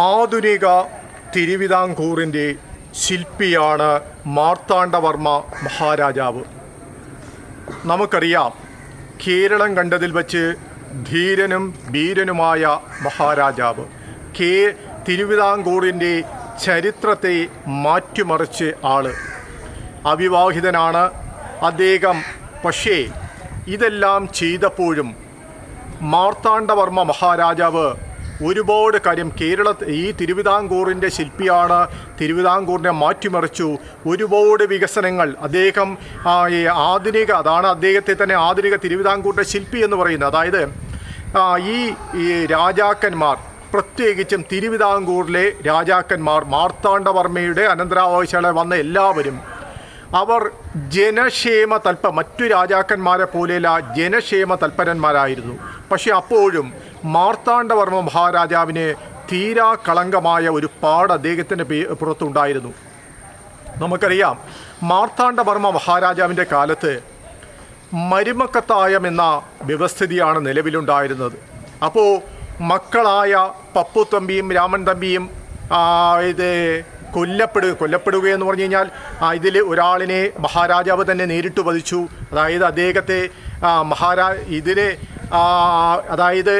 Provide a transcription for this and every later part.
ആധുനിക തിരുവിതാംകൂറിന്റെ ശില്പിയാണ് മാർത്താണ്ഡവർമ്മ മഹാരാജാവ്. നമുക്കറിയാം കേരളം കണ്ടതിൽ വച്ച് ധീരനും വീരനുമായ മഹാരാജാവ് കേ തിരുവിതാംകൂറിന്റെ ചരിത്രത്തെ മാറ്റിമറിച്ച് ആൾ. അവിവാഹിതനാണ് അദ്ദേഹം. പക്ഷേ ഇതെല്ലാം ചെയ്തപ്പോഴും മാർത്താണ്ഡവർമ്മ മഹാരാജാവ് ഒരുപാട് കാര്യം. കേരള ഈ തിരുവിതാംകൂറിന്റെ ശില്പിയാണ് തിരുവിതാംകൂറിനെ മാറ്റിമറിച്ചു. ഒരുപാട് വികസനങ്ങൾ. അദ്ദേഹം ആധുനിക അതാണ് അദ്ദേഹത്തെ തന്നെ ആധുനിക തിരുവിതാംകൂറിന്റെ ശില്പി എന്ന് പറയുന്നത്. അതായത് ഈ രാജാക്കന്മാർ പ്രത്യേകിച്ചും തിരുവിതാംകൂറിലെ രാജാക്കന്മാർ മാർത്താണ്ഡവർമ്മയുടെ അനന്തരാവകാശികളെ വന്ന എല്ലാവരും അവർ ജനക്ഷേമ തൽപ മറ്റു രാജാക്കന്മാരെ പോലെയല്ല ജനക്ഷേമ തൽപരന്മാരായിരുന്നു. പക്ഷേ അപ്പോഴും മാർത്താണ്ഡവർമ്മ മഹാരാജാവിന് തീരാ കളങ്കമായ ഒരു പാട് അദ്ദേഹത്തിന്റെ പുറത്തുണ്ടായിരുന്നു. നമുക്കറിയാം മാർത്താണ്ഡവർമ്മ മഹാരാജാവിന്റെ കാലത്ത് മരുമക്കത്തായം എന്ന വ്യവസ്ഥിതിയാണ് നിലവിലുണ്ടായിരുന്നത്. അപ്പോൾ മക്കളായ പപ്പു തമ്പിയും രാമൻ തമ്പിയും ഇത് കൊല്ലപ്പെടുക കൊല്ലപ്പെടുക എന്ന് പറഞ്ഞു കഴിഞ്ഞാൽ ഇതിൽ ഒരാളിനെ മഹാരാജാവ് തന്നെ നേരിട്ട് വധിച്ചു. അതായത് അദ്ദേഹത്തെ മഹാരാ ഇതിലെ അതായത്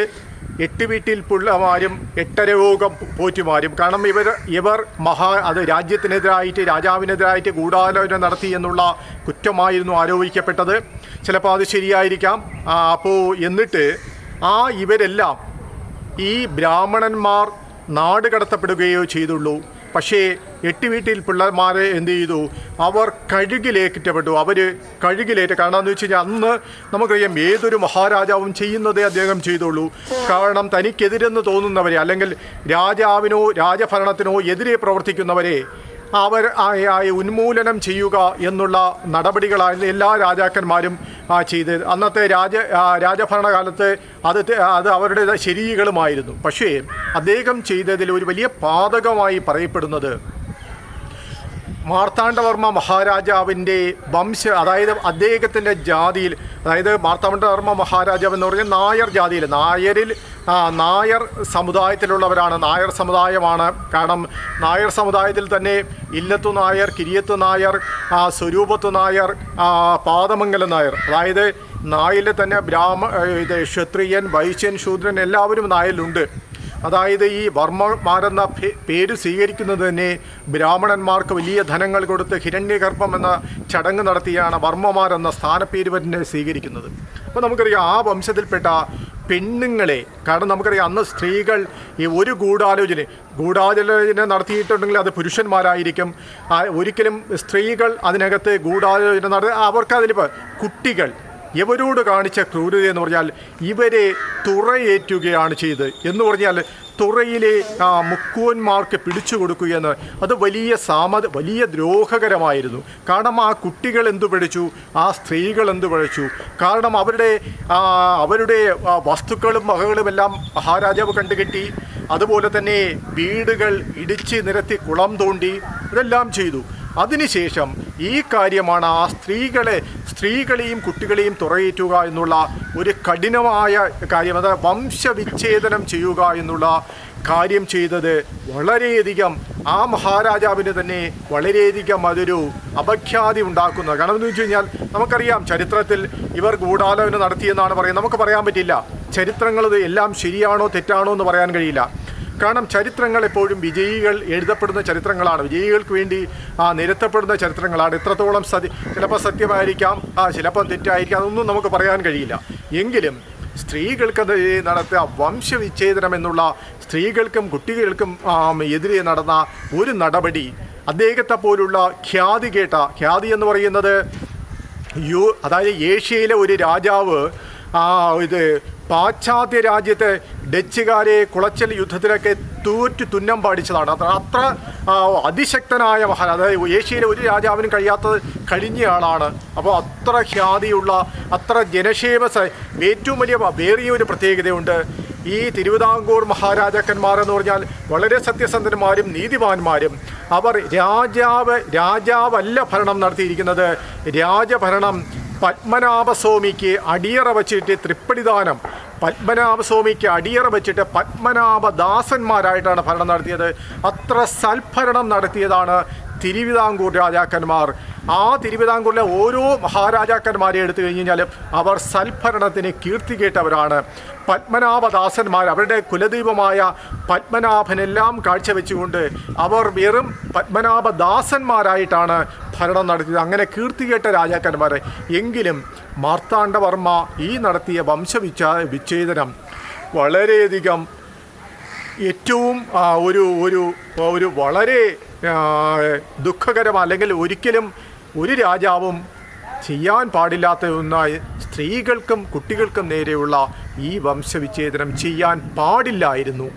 എട്ട് വീട്ടിൽ പിള്ളമാരും എട്ടരയോഗം പോറ്റുമാരും കാരണം ഇവർ ഇവർ മഹാ അത് രാജ്യത്തിനെതിരായിട്ട് രാജാവിനെതിരായിട്ട് ഗൂഢാലോചന നടത്തി എന്നുള്ള കുറ്റമായിരുന്നു ആരോപിക്കപ്പെട്ടത്. ചിലപ്പോൾ അത് ശരിയായിരിക്കാം. അപ്പോൾ എന്നിട്ട് ആ ഇവരെല്ലാം ഈ ബ്രാഹ്മണന്മാർ നാട് കടത്തപ്പെടുകയോ ചെയ്തുള്ളൂ. പക്ഷേ എട്ട് വീട്ടിൽ പിള്ളേർമാർ എന്ത് ചെയ്തു? അവർ കഴുകിലേറ്റപ്പെട്ടു അവർ കഴുകിലേറ്റ കാരണം എന്ന് വെച്ച് കഴിഞ്ഞാൽ അന്ന് നമുക്കറിയാം ഏതൊരു മഹാരാജാവും ചെയ്യുന്നതേ അദ്ദേഹം ചെയ്തുള്ളൂ. കാരണം തനിക്കെതിരെന്ന് തോന്നുന്നവരെ അല്ലെങ്കിൽ രാജാവിനോ രാജഭരണത്തിനോ എതിരെ പ്രവർത്തിക്കുന്നവരെ അവർ ഉന്മൂലനം ചെയ്യുക എന്നുള്ള നടപടികളാണ് എല്ലാ രാജാക്കന്മാരും ചെയ്ത്. അന്നത്തെ രാജ രാജഭരണകാലത്ത് അത് അത് അവരുടെ ശരീരങ്ങളുമായിരുന്നു പക്ഷേ അദ്ദേഹം ചെയ്തതിൽ ഒരു വലിയ പാതകമായി പറയപ്പെടുന്നത് മാർത്താണ്ഡവർമ്മ മഹാരാജാവിന്റെ വംശ അതായത് അദ്ദേഹത്തിന്റെ ജാതിയിൽ അതായത് മാർത്താണ്ഡവർമ്മ മഹാരാജാവ് എന്ന് പറഞ്ഞാൽ നായർ ജാതിയിൽ. നായരിൽ നായർ സമുദായത്തിലുള്ളവരാണ്. നായർ സമുദായമാണ് കാരണം നായർ സമുദായത്തിൽ തന്നെ ഇല്ലത്തു നായർ കിരിയത്തു നായർ സ്വരൂപത്തു നായർ പാദമംഗല നായർ. അതായത് നായരിൽ തന്നെ ബ്രാഹ്മ ഇത് ക്ഷത്രിയൻ വൈശ്യൻ ശൂദ്രൻ എല്ലാവരും നായരിലുണ്ട്. അതായത് ഈ വർമ്മമാരെന്ന പേര് സ്വീകരിക്കുന്നത് തന്നെ ബ്രാഹ്മണന്മാർക്ക് വലിയ ധനങ്ങൾ കൊടുത്ത് ഹിരണ്യഗർഭം എന്ന ചടങ്ങ് നടത്തിയാണ് വർമ്മമാരെന്ന സ്ഥാനപ്പേര് തന്നെ സ്വീകരിക്കുന്നത്. അപ്പോൾ നമുക്കറിയാം ആ വംശത്തിൽപ്പെട്ട പെണ്ണുങ്ങളെ കാരണം നമുക്കറിയാം അന്ന് സ്ത്രീകൾ ഈ ഒരു ഗൂഢാലോചന ഗൂഢാലോചന നടത്തിയിട്ടുണ്ടെങ്കിൽ അത് പുരുഷന്മാരായിരിക്കും. ഒരിക്കലും സ്ത്രീകൾ അതിനകത്ത് ഗൂഢാലോചന നടത്തി അവർക്ക് അതിലിപ്പോൾ കുട്ടികൾ ഇവരോട് കാണിച്ച ക്രൂരത എന്ന് പറഞ്ഞാൽ ഇവരെ തുറയേറ്റുകയാണ് ചെയ്തത് എന്ന് പറഞ്ഞാൽ തുറയിലെ ആ, മുക്കുവന്മാർക്ക് പിടിച്ചു കൊടുക്കുകയെന്ന് അത് വലിയ സാമ വലിയ ദ്രോഹകരമായിരുന്നു. കാരണം ആ കുട്ടികൾ എന്തു പഠിച്ചു? ആ സ്ത്രീകൾ എന്തു പഠിച്ചു? കാരണം അവരുടെ അവരുടെ വസ്തുക്കളും വകകളും എല്ലാം മഹാരാജാവ് കണ്ടുകെട്ടി. അതുപോലെ തന്നെ വീടുകൾ ഇടിച്ച് നിരത്തി കുളം തോണ്ടി ഇതെല്ലാം ചെയ്തു. അതിനുശേഷം ഈ കാര്യമാണ് ആ സ്ത്രീകളെ സ്ത്രീകളെയും കുട്ടികളെയും തുറയേറ്റുക എന്നുള്ള ഒരു കഠിനമായ കാര്യം അതായത് വംശവിച്ഛേദനം ചെയ്യുക എന്നുള്ള കാര്യം ചെയ്തത് വളരെയധികം ആ മഹാരാജാവിന് തന്നെ വളരെയധികം അതൊരു അപഖ്യാതി ഉണ്ടാക്കുന്നത്. കാരണം എന്ന് വെച്ച് കഴിഞ്ഞാൽ നമുക്കറിയാം ചരിത്രത്തിൽ ഇവർ ഗൂഢാലോചന നടത്തിയെന്നാണ് പറയുന്നത്. നമുക്ക് പറയാൻ പറ്റില്ല ചരിത്രങ്ങൾ എല്ലാം ശരിയാണോ തെറ്റാണോ എന്ന് പറയാൻ കഴിയില്ല. കാരണം ചരിത്രങ്ങൾ എപ്പോഴും വിജയികൾ എഴുതപ്പെടുന്ന ചരിത്രങ്ങളാണ്. വിജയികൾക്ക് വേണ്ടി ആ നിരത്തപ്പെടുന്ന ചരിത്രങ്ങളാണ്. എത്രത്തോളം സത്യ ചിലപ്പോൾ സത്യമായിരിക്കാം ആ ചിലപ്പോൾ തെറ്റായിരിക്കാം അതൊന്നും നമുക്ക് പറയാൻ കഴിയില്ല. എങ്കിലും സ്ത്രീകൾക്കെതിരെ നടത്തിയ വംശവിച്ഛേദനം എന്നുള്ള സ്ത്രീകൾക്കും കുട്ടികൾക്കും എതിരെ നടന്ന ഒരു നടപടി അദ്ദേഹത്തെ പോലുള്ള ഖ്യാതി കേട്ട ഖ്യാതി എന്ന് പറയുന്നത് യു അതായത് ഏഷ്യയിലെ ഒരു രാജാവ് ഇത് പാശ്ചാത്യ രാജ്യത്തെ ഡച്ചുകാരെ കുളച്ചൽ യുദ്ധത്തിലൊക്കെ തൂറ്റ് തുന്നം പാടിച്ചതാണ്. അത്ര അത്ര അതിശക്തനായ മഹാൻ. അതായത് ഏഷ്യയിലെ ഒരു രാജാവിനും കഴിയാത്തത് കഴിഞ്ഞ ആളാണ്. അപ്പോൾ അത്ര ഖ്യാതിയുള്ള അത്ര ജനക്ഷേമ ഏറ്റവും വലിയ വേറിയ ഒരു പ്രത്യേകതയുണ്ട്. ഈ തിരുവിതാംകൂർ മഹാരാജാക്കന്മാരെന്ന് പറഞ്ഞാൽ വളരെ സത്യസന്ധന്മാരും നീതിമാന്മാരും. അവർ രാജാവ് രാജാവല്ല ഭരണം നടത്തിയിരിക്കുന്നത്. രാജഭരണം പത്മനാഭസ്വാമിക്ക് അടിയറ വച്ചിട്ട് തൃപ്പടിദാനം. പത്മനാഭസ്വാമിക്ക് അടിയറ വെച്ചിട്ട് പത്മനാഭദാസന്മാരായിട്ടാണ് ഭരണം നടത്തിയത്. അത്ര സൽഭരണം നടത്തിയതാണ് തിരുവിതാംകൂർ രാജാക്കന്മാർ. ആ തിരുവിതാംകൂറിലെ ഓരോ മഹാരാജാക്കന്മാരെ എടുത്തു കഴിഞ്ഞ് കഴിഞ്ഞാൽ അവർ സൽഭരണത്തിന് കീർത്തി കേട്ടവരാണ്. പത്മനാഭദാസന്മാർ അവരുടെ കുലദൈവമായ പത്മനാഭനെല്ലാം കാഴ്ചവെച്ചുകൊണ്ട് അവർ വെറും പത്മനാഭദാസന്മാരായിട്ടാണ് ഭരണം നടത്തിയത്. അങ്ങനെ കീർത്തി കേട്ട രാജാക്കന്മാർ എങ്കിലും മാർത്താണ്ഡവർമ്മ ഈ നടത്തിയ വംശവിച്ച വിച്ഛേദനം വളരെയധികം ഏറ്റവും ഒരു ഒരു ഒരു വളരെ ദുഃഖകരം അല്ലെങ്കിൽ ഒരിക്കലും ഒരു രാജാവും ചെയ്യാൻ പാടില്ലാത്ത ഒന്നായി സ്ത്രീകൾക്കും കുട്ടികൾക്കും നേരെയുള്ള ഈ വംശവിച്ഛേദനം ചെയ്യാൻ പാടില്ലായിരുന്നു.